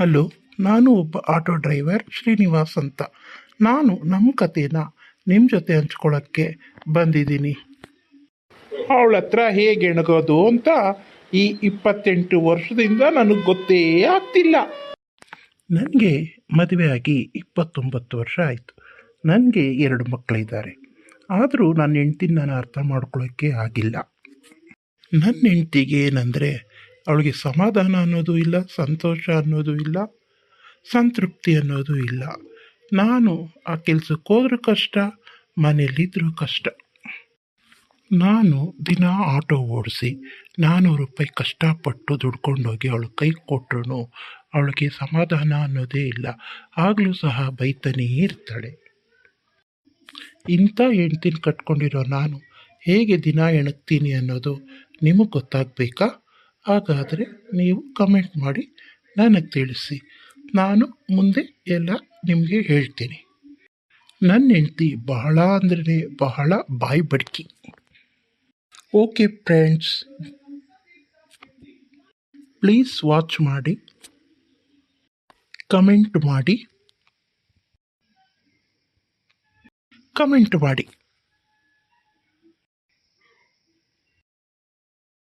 Hello, ನಾನು ಒಬ್ಬ auto driver Srinivas ಅಂತ. ನಾನು ನಮ್ಮ ಕಥೆನ ನಿಮ್ಮ ಜೊತೆ ಹಂಚ್ಕೊಳ್ಳೋಕ್ಕೆ ಬಂದಿದ್ದೀನಿ. ಅವಳ ಹತ್ರ ಹೇಗೆ ಎಣಗೋದು ಅಂತ ಈ ಇಪ್ಪತ್ತೆಂಟು ವರ್ಷದಿಂದ ನನಗೆ ಗೊತ್ತೇ ಆಗ್ತಿಲ್ಲ. ನನಗೆ ಮದುವೆ ಆಗಿ ಇಪ್ಪತ್ತೊಂಬತ್ತು ವರ್ಷ ಆಯಿತು. ನನಗೆ ಎರಡು ಮಕ್ಕಳಿದ್ದಾರೆ. ಆದರೂ ನನ್ನ ಹೆಂಡ್ತಿನ ನಾನು ಅರ್ಥ ಮಾಡ್ಕೊಳ್ಳೋಕ್ಕೆ ಆಗಿಲ್ಲ. ನನ್ನ ಹೆಂಡ್ತಿಗೆ ಏನಂದರೆ ಅವಳಿಗೆ ಸಮಾಧಾನ ಅನ್ನೋದು ಇಲ್ಲ, ಸಂತೋಷ ಅನ್ನೋದು ಇಲ್ಲ, ಸಂತೃಪ್ತಿ ಅನ್ನೋದು ಇಲ್ಲ. ನಾನು ಆ ಕೆಲಸಕ್ಕೆ ಹೋದ್ರೂ ಕಷ್ಟ ಮನೇಲಿದ್ರೂ ಕಷ್ಟ. ನಾನು ದಿನ ಆಟೋ ಓಡಿಸಿ ನಾನ್ನೂರು ರೂಪಾಯಿ ಕಷ್ಟಪಟ್ಟು ದುಡ್ಕೊಂಡೋಗಿ ಅವಳು ಕೈ ಕೊಟ್ಟರು ಅವಳಿಗೆ ಸಮಾಧಾನ ಅನ್ನೋದೇ ಇಲ್ಲ. ಆಗಲೂ ಸಹ ಬೈತಾನೇ ಇರ್ತಾಳೆ. ಇಂಥ ಹೆಣ್ತಿನ ಕಟ್ಕೊಂಡಿರೋ ನಾನು ಹೇಗೆ ದಿನ ಎಣಗ್ತೀನಿ ಅನ್ನೋದು ನಿಮಗೆ ಗೊತ್ತಾಗಬೇಕಾ? ಹಾಗಾದರೆ ನೀವು ಕಮೆಂಟ್ ಮಾಡಿ, ನನಗೆ ತಿಳಿಸಿ. ನಾನು ಮುಂದೆ ಎಲ್ಲ ನಿಮಗೆ ಹೇಳ್ತೀನಿ. ನನ್ನ ಹೆಂಡ್ತಿ ಬಹಳ ಅಂದ್ರೆ ಬಹಳ ಬಾಯಿ ಬಡ್ಕಿ. ಓಕೆ ಫ್ರೆಂಡ್ಸ್ ಪ್ಲೀಸ್ ವಾಚ್ ಮಾಡಿ ಕಮೆಂಟ್ ಮಾಡಿ ಕಮೆಂಟ್ ಮಾಡಿ.